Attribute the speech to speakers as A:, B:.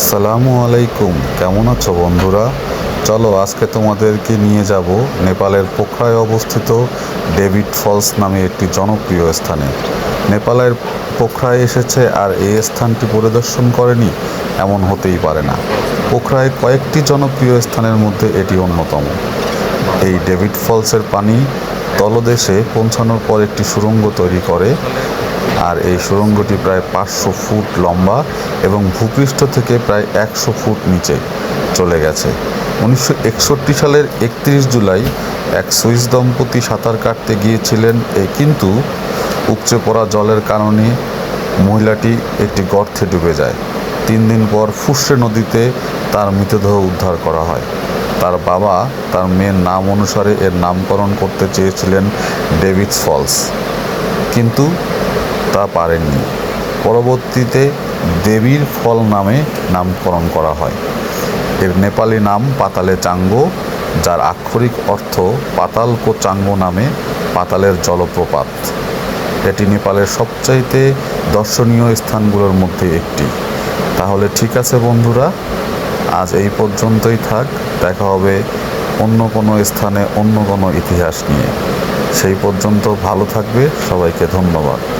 A: আসসালামু আলাইকুম। কেমন আছো বন্ধুরা? চলো আজকে তোমাদেরকে নিয়ে যাব নেপালের পোখরায় অবস্থিত ডেভিড ফলস নামে একটি জনপ্রিয় স্থানে। নেপালের পোখরায় এসেছে আর এই স্থানটি পরিদর্শন করেনি, এমন হতেই পারে না। পোখরায় কয়েকটি জনপ্রিয় স্থানের মধ্যে এটি অন্যতম। এই ডেভিড ফলসের পানি তলদেশে পৌঁছানোর পর একটি সুড়ঙ্গ তৈরি করে আর এই সুড়ঙ্গটি প্রায় পাঁচশো ফুট লম্বা এবং ভূপৃষ্ঠ থেকে প্রায় একশো ফুট নিচে চলে গেছে। উনিশশো একষট্টি সালের একত্রিশ জুলাই এক সুইস দম্পতি সাঁতার কাটতে গিয়েছিলেন এ কিন্তু উপচে পড়া জলের কারণে মহিলাটি একটি গর্তে ডুবে যায়। তিন দিন পর ফুসরে নদীতে তার মৃতদেহ উদ্ধার করা হয়। তার বাবা তার মেয়ের নাম অনুসারে এর নামকরণ করতে চেয়েছিলেন ডেভিডস ফলস। কিন্তু তা পারেননি। পরবর্তীতে দেবীর ফল নামে নামকরণ করা হয়। এর নেপালি নাম পাতালে চাঙ্গো, যার আক্ষরিক অর্থ পাতাল কো চাঙ্গো নামে পাতালের জলপ্রপাত। এটি নেপালের সবচাইতে দর্শনীয় স্থানগুলোর মধ্যে একটি। তাহলে ঠিক আছে বন্ধুরা, আজ এই পর্যন্তই থাক। দেখা হবে অন্য কোনো স্থানে অন্য কোনো ইতিহাস নিয়ে। সেই পর্যন্ত ভালো থাকবে। সবাইকে ধন্যবাদ।